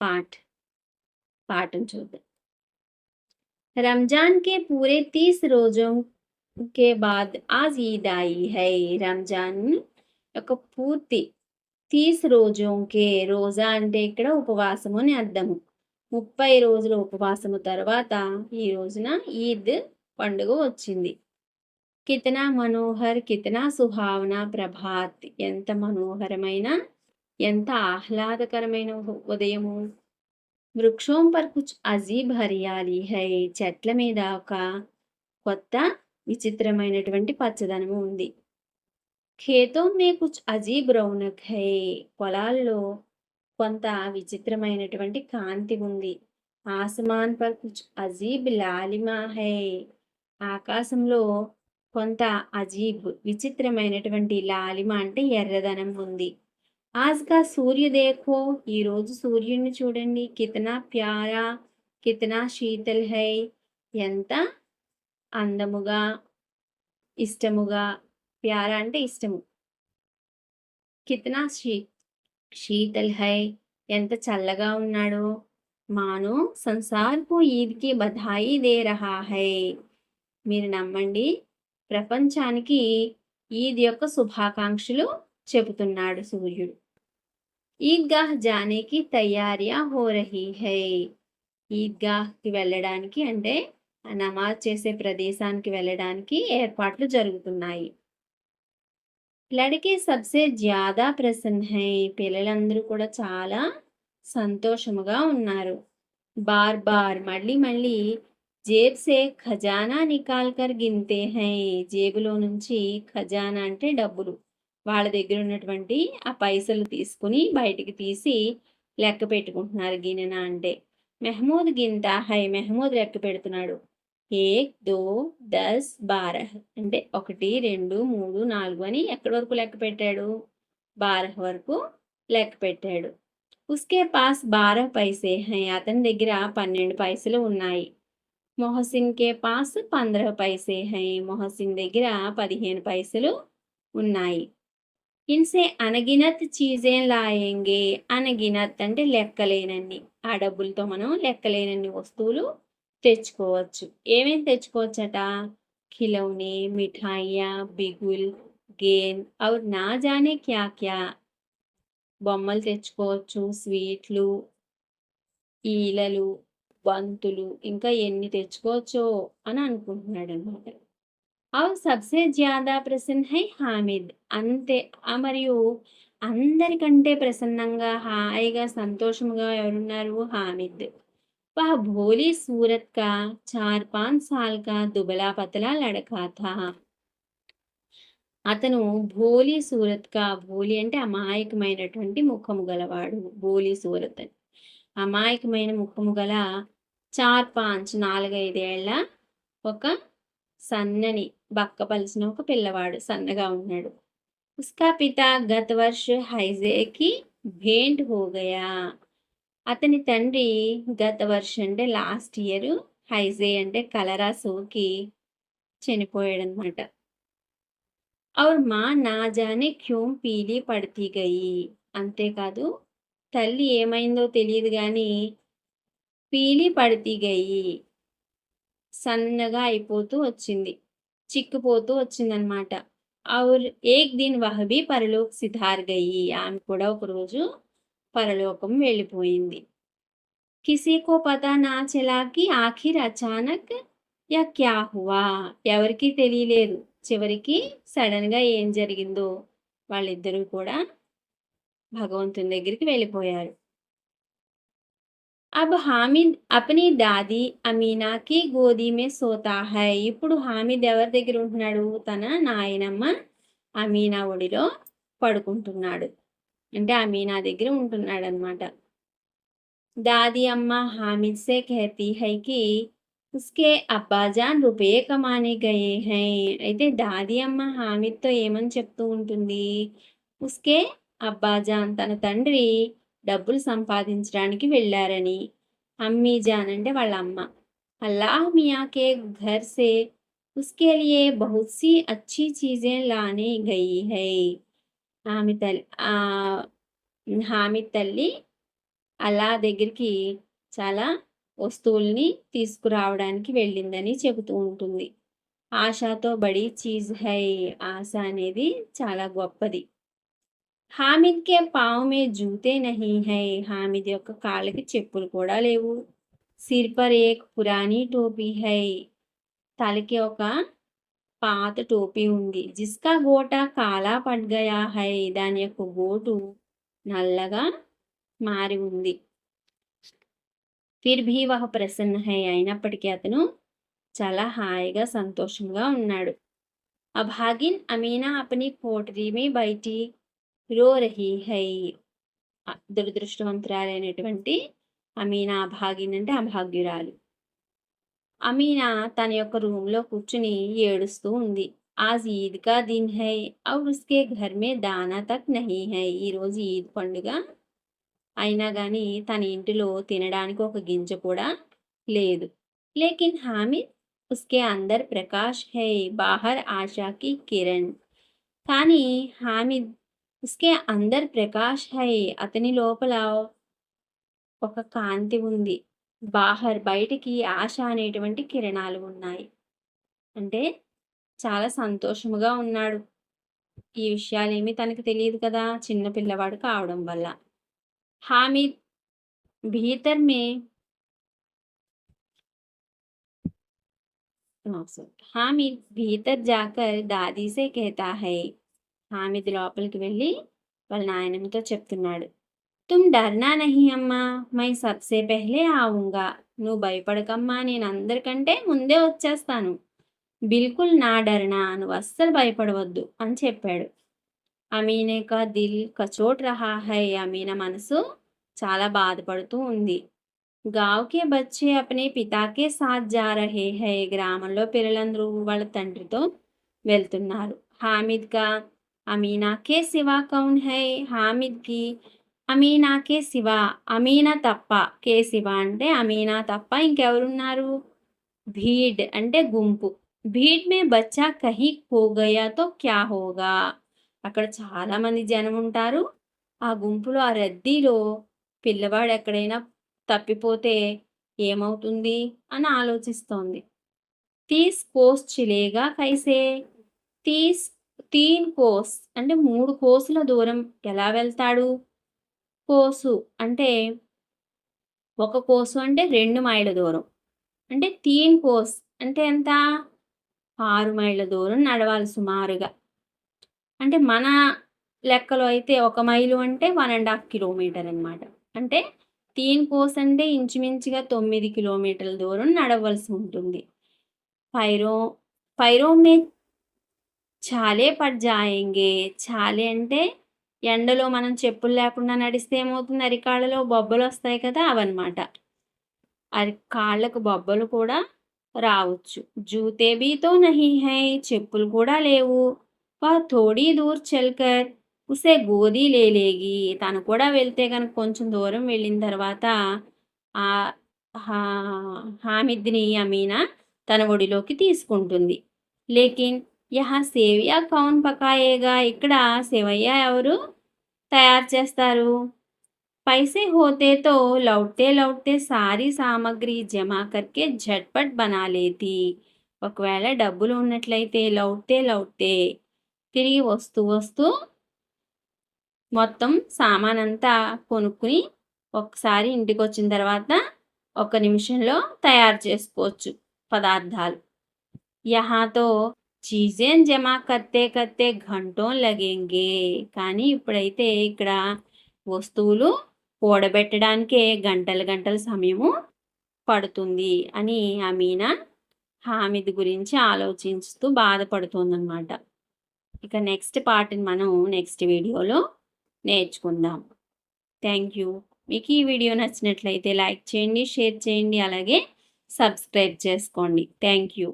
पाठ पाठन చూద్దాం रमजान के पूरे तीस रोजों के बाद आज ईद आई है రంజాన్ యొక్క పూర్తి తీస్ రోజుకే రోజా అంటే ఇక్కడ ఉపవాసము అని అర్థము ముప్పై రోజుల ఉపవాసము తర్వాత ఈ రోజున ఈద్ పండుగ వచ్చింది కితనా మనోహర్ కితనా సుహావన ప్రభాత్ ఎంత మనోహరమైన ఎంత ఆహ్లాదకరమైన ఉదయము. వృక్షోం పర్ కుచ్ అజీబ్ హరియాలి హై చెట్ల మీద ఒక కొత్త విచిత్రమైనటువంటి పచ్చదనము ఉంది. ఖేతో మే కుచ్ అజీబ్ రౌనక్ హై పొలాల్లో కొంత విచిత్రమైనటువంటి కాంతి ఉంది. ఆసమాన్ పర్ కుచ్ అజీబ్ లాలిమా. హై ఆకాశంలో కొంత అజీబ్ విచిత్రమైనటువంటి లాలిమ అంటే ఎర్రదనం ఉంది. ఆజ్ కా సూర్య దేఖో ఈరోజు సూర్యుడిని చూడండి. కితనా ప్యారా కితనా శీతల్ హై ఎంత అందముగా ఇష్టముగా ప్యారా అంటే ఇష్టము. కితనా శీ శీతల్ హై ఎంత చల్లగా ఉన్నాడో. మానో సంసార్కు ఈద్కి బధాయి దే రహా హై. మీరు నమ్మండి ప్రపంచానికి ఈద్ యొక్క శుభాకాంక్షలు చెబుతున్నాడు సూర్యుడు. ఈద్గాహ్ జానేకి తయారియా హో రహీ హై. ఈద్గాహ్కి వెళ్ళడానికి అంటే నమాజ్ చేసే ప్రదేశానికి వెళ్ళడానికి ఏర్పాట్లు జరుగుతున్నాయి. లడికే సబ్సే జ్యాదా ప్రసన్న హై. పిల్లలందరూ కూడా చాలా సంతోషముగా ఉన్నారు. బార్ బార్ మళ్ళీ మళ్ళీ జేబ్ సే ఖజానా నికాల్కర్ గిన్తే హై. జేబులో నుంచి ఖజానా అంటే డబ్బులు. వాళ్ళ దగ్గర ఉన్నటువంటి ఆ పైసలు తీసుకుని బయటికి తీసి లెక్క పెట్టుకుంటున్నారు గినెన అంటే. మెహమూద్ గింతా హై మెహమూద్ లెక్క పెడుతున్నాడు. ఏక్ దో దస్ బారహ్ అంటే ఒకటి రెండు మూడు నాలుగు అని ఎక్కడి వరకు లెక్క పెట్టాడు? బారహ్ వరకు లెక్క పెట్టాడు. ఉస్కే పాస్ బారహ్ పైసే హై అతని దగ్గర పన్నెండు పైసలు ఉన్నాయి. మొహసిన్కే పాస్ పంద్రహ పైసే హై మొహసిన్ దగ్గర పదిహేను పైసలు ఉన్నాయి. ఇన్సే అనగినత్ చీజేం లాయంగే? అనగినత్ అంటే లెక్కలేనన్ని. ఆ డబ్బులతో మనం లెక్కలేనన్ని వస్తువులు తెచ్చుకోవచ్చు. ఏమేమి తెచ్చుకోవచ్చట? ఖిలౌనే మిఠాయియా బిగుల్ గేన్ అవు నా జానే క్యా క్యా. బొమ్మలు తెచ్చుకోవచ్చు స్వీట్లు ఈలలు బంతులు ఇంకా ఎన్ని తెచ్చుకోవచ్చో అని అనుకుంటున్నాడు అనమాట అవు సబ్సే జ్యాదా ప్రసన్న హై హామిద్ అంతే ఆ మరియు అందరికంటే ప్రసన్నంగా హాయిగా సంతోషముగా ఎవరున్నారు హామిద్ वह भोली सूरत का चार पांच साल का दुबला पतला लड़का था అతను భోలీ సూరత్ కా భోలీ అంటే అమాయకమైనటువంటి ముఖము గలవాడు భోలీ సూరత్ అని అమాయకమైన ముఖము గల చార్ పాంచ్ నాలుగైదేళ్ల ఒక సన్నని బక్కపలిసిన ఒక పిల్లవాడు సన్నగా ఉన్నాడు. ఉస్కా పిత గత వర్ష హైజేకి భేంట్ హోగయా. అతని తండ్రి గత వర్షం అంటే లాస్ట్ ఇయర్ హైజే అంటే కలరా సోకి చనిపోయాడు అనమాట ఔర్ మా నా జానే క్యూం పీలి పడతీ గయి. అంతేకాదు తల్లి ఏమైందో తెలియదు కానీ పీలి పడతీ గయి. సన్నగా అయిపోతూ వచ్చింది. చిక్కుపోతూ వచ్చిందనమాట ఔర్ ఏక్ దిన్ వహబీ పరలోక్ సిధార్ గయి ఆమె కూడా ఒకరోజు పరలోకం వెళ్ళిపోయింది. కిసీ కో పతా నా చెలాకి ఆఖిర్ అచానక్ యా క్యా హువా? ఎవరికి తెలియలేదు. చివరికి సడన్గా ఏం జరిగిందో వాళ్ళిద్దరూ కూడా భగవంతుని దగ్గరికి వెళ్ళిపోయారు. అబ్ హామిద్ అపని దాది అమీనాకి గోధీమే సోతా హై ఇప్పుడు హామిద్ ఎవరి దగ్గర ఉంటున్నాడు తన నాయనమ్మ అమీనా ఒడిలో పడుకుంటున్నాడు అంటే అమీనా దగ్గర ఉంటున్నాడు అనమాట దాది అమ్మ హామిద్ సే కహతి హై కి ఉస్కే అబ్బాజాన్ రుపే కమానే గయే హై అయితే దాది అమ్మ హామిద్తో ఏమని చెప్తూ ఉంటుంది ఉస్కే అబ్బాజాన్ తన తండ్రి డబ్బులు సంపాదించడానికి వెళ్ళారని. అమ్మీ జాన్ అంటే వాళ్ళ అమ్మ. అల్లాహ్ మియాకే ఘర్ సే ఉస్కే లియే బహుత్ సి అచ్చి చీజే లానే గయి హై. ఆమె తల్లి హామీ తల్లి అల్లా దగ్గరికి చాలా వస్తువుల్ని తీసుకురావడానికి వెళ్ళిందని చెబుతూ ఉంటుంది. ఆశతో బడి చీజ్ హై ఆశ అనేది చాలా గొప్పది. హామిద్ కే పావు మే జూతే నహీ హై హామిద్ యొక్క కాళ్ళకి చెప్పులు కూడా లేవు. సిర్ పర్ ఏక్ పురాణి టోపీ హై తలకి ఒక పాత టోపీ ఉంది. జిస్కా గోట కాలా పడ్గయా హై దాని యొక్క గోటు నల్లగా మారి ఉంది. ఫిర్ భీ వహ ప్రసన్న హై అయినప్పటికీ అతను చాలా హాయిగా సంతోషంగా ఉన్నాడు. అభాగిన్ అమీనా అపని కోటరీ మీ బయటి రో రహి హై దురదృష్టవంతురాలైనటువంటి అమీనా భాగ్యం అంటే అభాగ్యురాలు అమీనా తన యొక్క రూమ్లో కూర్చుని ఏడుస్తూ ఉంది. ఆజ్ ఈద్ కా దిన్ హై ఔర్ ఉస్కే ఘర్ మే దానా తక్ నహీ హై. ఈరోజు ఈద్ పండుగ. అయినా కానీ తన ఇంటిలో తినడానికి ఒక గింజ కూడా లేదు. లేకిన్ హామిద్ ఉస్కే అందర్ ప్రకాష్ హై బాహర్ ఆశాకి కిరణ్. కానీ హామిద్ ఇస్కే అందర్ ప్రకాష్ హై. అతని లోపల ఒక కాంతి ఉంది. బాహర్ బయటికి ఆశ అనేటువంటి కిరణాలు ఉన్నాయి. అంటే చాలా సంతోషముగా ఉన్నాడు. ఈ విషయాలేమీ తనకు తెలియదు కదా? చిన్న పిల్లవాడు కావడం వల్ల. హామీద్ భీతర్ మే హామీద్ భీతర్ జాకర్ దాదీసే కేతా హై. హామిద్ లోపలికి వెళ్ళి వాళ్ళ నాయనమ్మతో చెప్తున్నాడు. తుమ్ డర్నా నహి అమ్మా మై సబ్సే పెహ్లే ఆవుంగా. నువ్వు భయపడకమ్మా నేను అందరికంటే ముందే వచ్చేస్తాను. బిల్కుల్ నా డర్నా నువ్వు అస్సలు భయపడవద్దు అని చెప్పాడు. అమీనే కా దిల్ కచోట్ రహా హై అమీన మనసు చాలా బాధపడుతూ ఉంది. గావ్కే బచ్చే అపనే పితాకే సాత్ జా రహే హై గ్రామంలో పిల్లలందరూ వాళ్ళ తండ్రితో వెళ్తున్నారు. హామిద్ కా అమీనా కే సివా కౌన్ హై హామిద్కి అమీనా కే శివ అమీనా తప్ప. కే శివ అంటే అమీనా తప్ప ఇంకెవరున్నారు? భీడ్ అంటే గుంపు. భీడ్ మే బచ్చా కహీ పోగయాతో క్యా హోగా? అక్కడ చాలా మంది జనం ఉంటారు. ఆ గుంపులో ఆ రద్దీలో పిల్లవాడు ఎక్కడైనా తప్పిపోతే ఏమవుతుంది అని ఆలోచిస్తోంది. తీస్ కోస్ చిలేగా కైసే? తీస్ తీన్ కోస్ అంటే మూడు కోసుల దూరం ఎలా వెళ్తాడు కోసు అంటే ఒక కోసు అంటే రెండు మైళ్ళ దూరం అంటే తీన్ కోస్ అంటే ఎంత ఆరు మైళ్ళ దూరం నడవాలి సుమారుగా అంటే మన లెక్కలో అయితే ఒక మైలు అంటే వన్ అండ్ హాఫ్ కిలోమీటర్ అన్నమాట అంటే తీన్ కోస్ అంటే ఇంచుమించుగా తొమ్మిది కిలోమీటర్ల దూరం నడవలసి ఉంటుంది పైరో పైరోమే చాలే పడ్ జాయింగే చాలే అంటే ఎండలో మనం చెప్పులు లేకుండా నడిస్తే ఏమవుతుంది? అరికాళ్ళలో బొబ్బలు వస్తాయి కదా అవన్నమాట. అరి కాళ్ళకు బొబ్బలు కూడా రావచ్చు. జూతేబీతో నహి హై చెప్పులు కూడా లేవు. వా తోడీ దూర్ చల్కర్ ఉసే గోదీ లేలేగి తను కూడా వెళ్తే కనుక కొంచెం దూరం వెళ్ళిన తర్వాత ఆ హామిద్ని అమీనా తన ఒడిలోకి తీసుకుంటుంది. లేకిన్ యహ సేవియా కౌన్ పకాయేగా. ఇక్కడ సేవయ్య ఎవరు? తయారు చేస్తారు. పైసే హోతేతో లౌట్తే లౌట్తే సారీ సామాగ్రి జమా కర్కే జట్పట్ బనాలేతి. ఒకవేళ డబ్బులు ఉన్నట్లయితే లౌట్తే లౌట్తే తిరిగి వస్తూ వస్తూ మొత్తం సామానంతా కొనుక్కుని ఒకసారి ఇంటికి వచ్చిన తర్వాత ఒక నిమిషంలో తయారు చేసుకోవచ్చు పదార్థాలు. యహాతో చీజేన్ జమా కత్తే కత్తే ఘంటో లగేంగే. కానీ ఇప్పుడైతే ఇక్కడ వస్తువులు కూడబెట్టడానికే గంటలు గంటల సమయము పడుతుంది అని అమీనా హామిద్ గురించి ఆలోచిస్తూ బాధపడుతుందన్నమాట. ఇక నెక్స్ట్ పార్ట్ని మనం నెక్స్ట్ వీడియోలో నేర్చుకుందాం. Thank you. మీకు ఈ వీడియో నచ్చినట్లయితే లైక్ చేయండి షేర్ చేయండి అలాగే సబ్స్క్రైబ్ చేసుకోండి. Thank you.